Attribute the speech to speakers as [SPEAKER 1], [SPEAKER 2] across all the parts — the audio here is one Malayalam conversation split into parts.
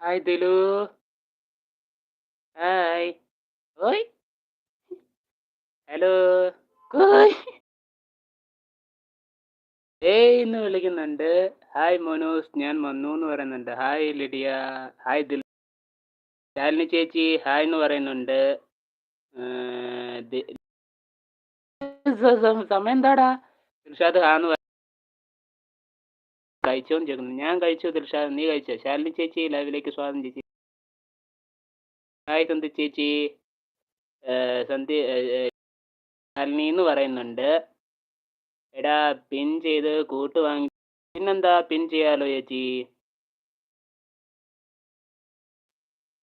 [SPEAKER 1] ഹായ് ദിലു ഹായ് ഓയ് ഹലോ കോയ് ഏയ് എന്ന് വിളിക്കുന്നുണ്ട്. ഹായ് മോനൂസ് ഞാൻ വന്നു എന്ന് പറയുന്നുണ്ട്. Hi Lydia hi Dil Shalini ചേച്ചി ഹായ് എന്ന് പറയുന്നുണ്ട്. സമയം എന്താടാ? ദിൽഷാദ് ഹാന്ന് പറ- കഴിച്ചോന്ന് ചോദിക്കുന്നു. ഞാൻ കഴിച്ചു ദിൽഷാദ് നീ കഴിച്ചോ? ശാലിനി ചേച്ചി ലൈവിലേക്ക് സ്വാഗതം ചേച്ചി. ഹായ് സന്ധി ചേച്ചി. സന്ധി ശാലിനി എന്ന് പറയുന്നുണ്ട്. എടാ പിൻ ചെയ്ത് കൂട്ട് വാങ്ങി പിന്നെന്താ പിൻ ചെയ്യാലോ ചേച്ചി?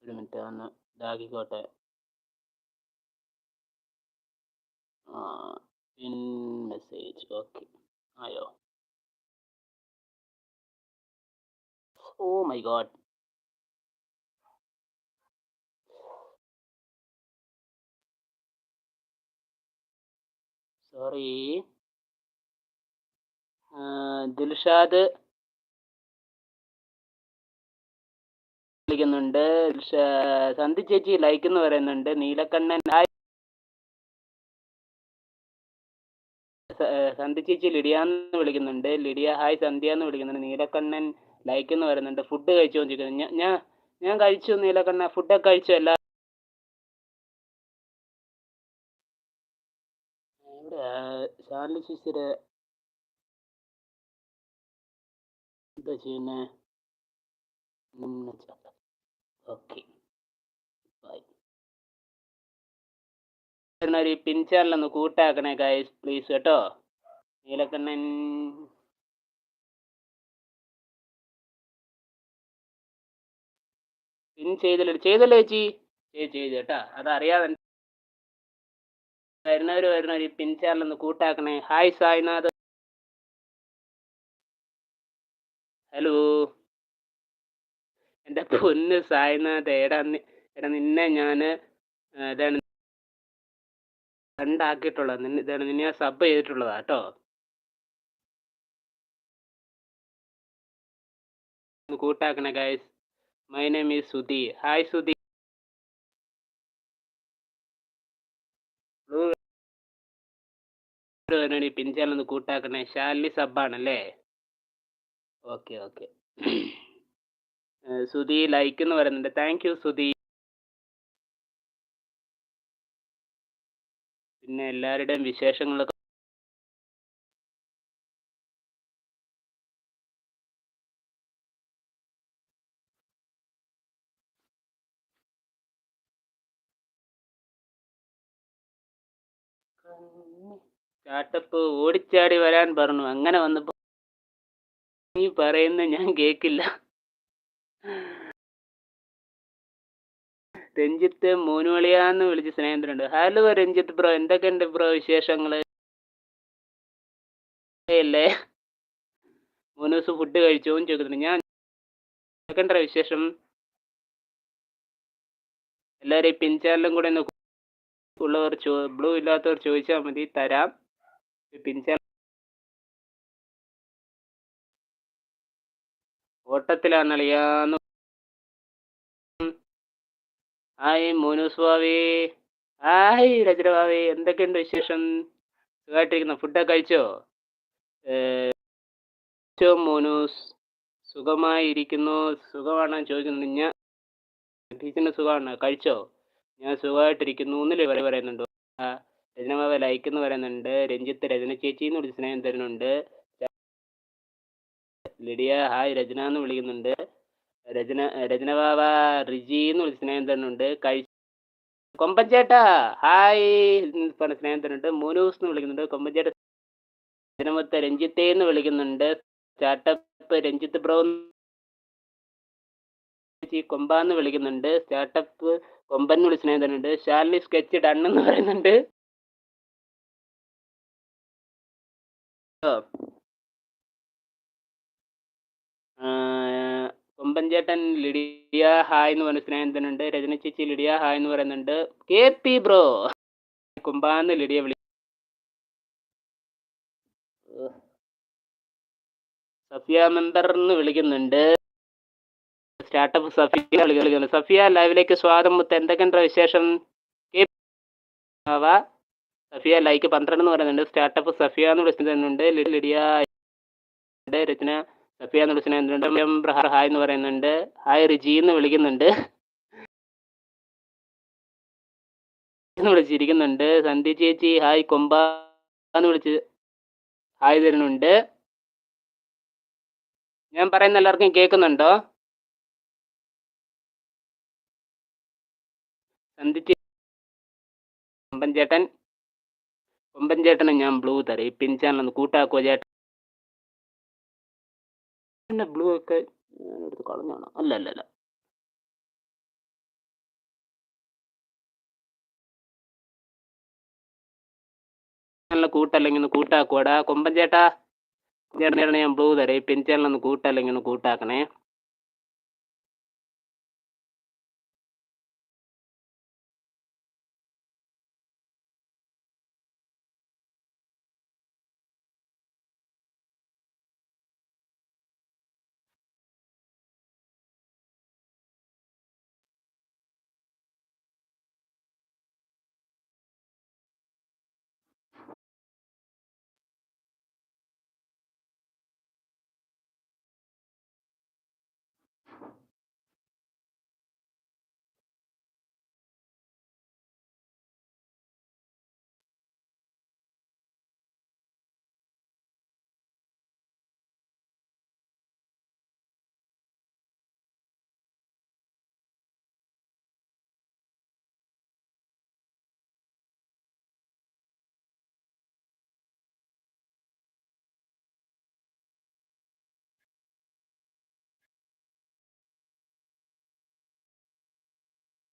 [SPEAKER 1] ഒരു മിനിറ്റ് ഒന്ന് ഇതാക്കിക്കോട്ടെ. Pin message okay. ആയോ? Oh my god sorry Dilshad വിളിക്കുന്നുണ്ട്. സന്ധി ചേച്ചി ലൈക്ക് എന്ന് പറയുന്നുണ്ട്. നീലക്കണ്ണൻ ഹായ്. സന്ധി ചേച്ചി ലിഡിയ എന്ന് വിളിക്കുന്നുണ്ട്. ലിഡിയ ഹായ് സന്ധ്യ എന്ന് വിളിക്കുന്നുണ്ട്. നീലക്കണ്ണൻ ലൈക്ക് എന്ന് വരുന്നുണ്ട് ഫുഡ് കഴിച്ചുകൊണ്ടിരിക്കുന്നു. ഞാൻ ഞാൻ ഞാൻ കഴിച്ചു നീലക്കണ്ണ ഫുഡൊക്കെ കഴിച്ചു എല്ലാ എന്താ ചെയ്യുന്നേ? ഓക്കെ. ബൈ. ഒരു പിൻ ചാനൽ ഒന്ന് കൂട്ടാക്കണേ ഗൈസ് പ്ലീസ് കേട്ടോ. നീലക്കണ്ണൻ പിൻ ചെയ്തല്ലോ. ചെയ്തല്ലോ ചേച്ചി. ചേച്ചി ചെയ്തു കേട്ടാ. അതറിയാതെ വരുന്നവര് വരുന്നവർ ഈ പിൻ ചാനൽ ഒന്ന് കൂട്ടാക്കണേ. ഹായ് സായിനാഥ്. ഹലോ. എന്റെ പൊന്ന് സായിനാഥ്. എടാ എടാ നിന്നെ ഞാൻ ഇതാണ് രണ്ടാക്കിയിട്ടുള്ളത് നിന്നെ ഇതാണ് നിന്നെ ഞാൻ സബ് ചെയ്തിട്ടുള്ളതാ കേട്ടോ. ഒന്ന് കൂട്ടാക്കണേ guys my name is Sudhi hi Sudhi ഈ പിൻ കൂട്ടാക്കണേ. ഷാലി സബ്ബാണല്ലേ? ഓക്കെ ഓക്കെ സുധി ലൈക്ക് എന്ന് പറയുന്നുണ്ട്. Thank you Sudhi. പിന്നെ എല്ലാവരുടെയും വിശേഷങ്ങളൊക്കെ സ്റ്റാർട്ടപ്പ് ഓടിച്ചാടി വരാൻ പറഞ്ഞു. അങ്ങനെ വന്നപ്പോ നീ പറയുന്ന ഞാൻ കേക്കില്ല. രഞ്ജിത്ത് മോനുവളിയാന്ന് വിളിച്ച് സ്നേഹിതരുണ്ട് ഹലോ രഞ്ജിത്ത് ബ്രോ എന്തൊക്കെയുണ്ട് ബ്രോ വിശേഷങ്ങൾ? അല്ലേ മൂന്ന് ദിവസം ഫുഡ് കഴിച്ചോന്ന് ചോദിക്കുന്നുണ്ട് ഞാൻ എന്തൊക്കെയുണ്ട വിശേഷം? എല്ലാവരും പിൻചാനലും പിൻ ചാനലും കൂടെ ഒന്ന് ഉള്ളവർ ചോ ബ്ലൂ ഇല്ലാത്തവർ ചോദിച്ചാൽ മതി തരാം. ഈ പിൻ ചാനൽ ഓട്ടത്തിലാണ് അളിയാന്ന് ഹായ് മോനൂസ് ഭാവി ഹായ് രജന എന്തൊക്കെയുണ്ട് വിശേഷം? സുഖമായിട്ടിരിക്കുന്ന ഫുഡൊക്കെ കഴിച്ചോ? കഴിച്ചോ മോനൂസ്? സുഖമായിരിക്കുന്നു. സുഖമാണോ ചോദിക്കുന്നു. ഞാൻ ടീച്ചറിന് സുഖമാണ്. കഴിച്ചോ? ഞാൻ സുഖമായിട്ടിരിക്കുന്നു. എന്നില്ലേ വരെ പറയുന്നുണ്ടോ. രചനമാവ ലൈക്ക് എന്ന് പറയുന്നുണ്ട്. രഞ്ജിത്ത് രജന ചേച്ചി എന്ന് വിളിച്ച് സ്നേഹം തരുന്നുണ്ട്. ലിഡിയ ഹായ് രചന എന്ന് വിളിക്കുന്നുണ്ട്. രചന രചന ബാബ റിജി എന്ന് വിളിച്ച് സ്നേഹം തരുന്നുണ്ട്. കഴി കൊമ്പൻ ചേട്ടാ ഹായ് പറഞ്ഞ സ്നേഹം തരുന്നുണ്ട്. മോനൂസ് എന്ന് വിളിക്കുന്നുണ്ട്. കൊമ്പൻ ചേട്ട രചനമൊത്ത എന്ന് വിളിക്കുന്നുണ്ട്. സ്റ്റാർട്ടപ്പ് രഞ്ജിത്ത് ബ്രോ ചേച്ചി കൊമ്പാന്ന് വിളിക്കുന്നുണ്ട്. സ്റ്റാർട്ടപ്പ് കൊമ്പൻ എന്ന് വിളിച്ച സ്നേഹം ഷാർലി സ്കെച്ച് ഡൺ എന്ന് പറയുന്നുണ്ട്. കൊമ്പൻ ചേട്ടൻ ലിഡിയ ഹായ് എന്ന് പറഞ്ഞ സ്നേഹം തരുന്നുണ്ട് രജന ചേച്ചി ലിഡിയ ഹായ് എന്ന് പറയുന്നുണ്ട്. കെ പി ബ്രോ കുമ്പാന്ന് ലിഡിയ വിളി സഫിയ മെമ്പർ എന്ന് വിളിക്കുന്നുണ്ട്. സ്റ്റാർട്ടപ്പ് സഫിയ കളിക്കുന്നു സഫിയ ലൈവിലേക്ക് സ്വാഗതം. മുത്ത് എന്തൊക്കെയുണ്ട് വിശേഷം? സഫിയ ലൈക്ക് പന്ത്രണ്ട് എന്ന് പറയുന്നുണ്ട്. സ്റ്റാർട്ടപ്പ് സഫിയ എന്ന് വിളിച്ചിട്ടുണ്ട് ലിഡിയ രചന സഫിയ എന്ന് വിളിച്ചിട്ടുണ്ട് ഹായ് എന്ന് പറയുന്നുണ്ട്. ഹായ് റിജി എന്ന് വിളിക്കുന്നുണ്ട്. വിളിച്ചിരിക്കുന്നുണ്ട്. സന്ധി ചേച്ചി ഹായ് കൊമ്പ എന്ന് വിളിച്ച് ഹായ് തരുന്നുണ്ട്. ഞാൻ പറയുന്ന എല്ലാവർക്കും കേൾക്കുന്നുണ്ടോ? സന്ധി ചേ- കൊമ്പൻ ചേട്ടൻ കൊമ്പൻ ചേട്ടനെ ഞാൻ ബ്ലൂ തരാം. ഈ പിൻ ചാനൽ ഒന്ന് കൂട്ടാക്കോ ചേട്ടൻ പിന്നെ ബ്ലൂ ഒക്കെ ഞാനെടുത്ത് കളഞ്ഞാണ്? അല്ല അല്ല അല്ല. നല്ല കൂട്ടല്ലെങ്കിൽ ഒന്ന് കൂട്ടാക്കുവാടാ. കൊമ്പൻ ചേട്ടാ ചേട്ടനെ ഞാൻ ബ്ലൂ തരാം. ഈ പിൻ ചാനൽ ഒന്ന് കൂട്ടല്ലെങ്കിൽ ഒന്ന് കൂട്ടാക്കണേ.